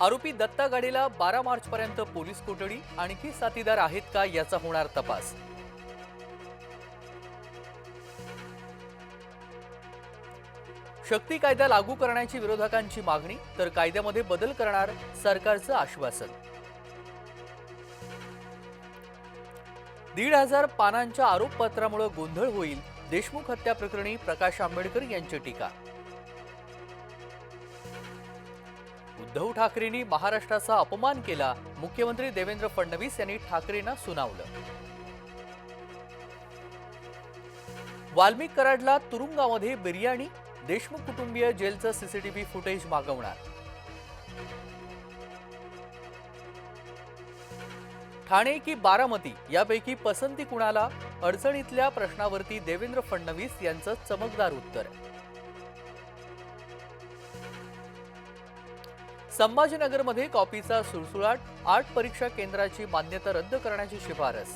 आरोपी दत्ता गाडीला बारा मार्च पर्यंत पोलीस कोठडी आणखी साथीदार आहेत का याचा होणार तपास. शक्ती कायदा लागू करण्याची विरोधकांची मागणी तर कायद्यामध्ये बदल करणार सरकारचं आश्वासन. दीड हजार पानांच्या आरोपपत्रामुळे गोंधळ होईल देशमुख हत्या प्रकरणी प्रकाश आंबेडकर यांची टीका. उद्धव ठाकरेंनी महाराष्ट्राचा अपमान केला. मुख्यमंत्री देवेंद्र फडणवीस यांनी ठाकरेंना सुनावलं. वाल्मिक कराडला तुरुंगामध्ये बिर्याणी? देशमुख कुटुंबीय जेलचं सीसीटीव्ही फुटेज मागवणार. ठाणे की बारामती? यापैकी पसंती कुणाला? अडचणीतल्या प्रश्नावरती देवेंद्र फडणवीस यांचं चमकदार उत्तर. संभाजीनगरमध्ये कॉपीचा सुळसुळाट आठ परीक्षा केंद्राची मान्यता रद्द करण्याची शिफारस.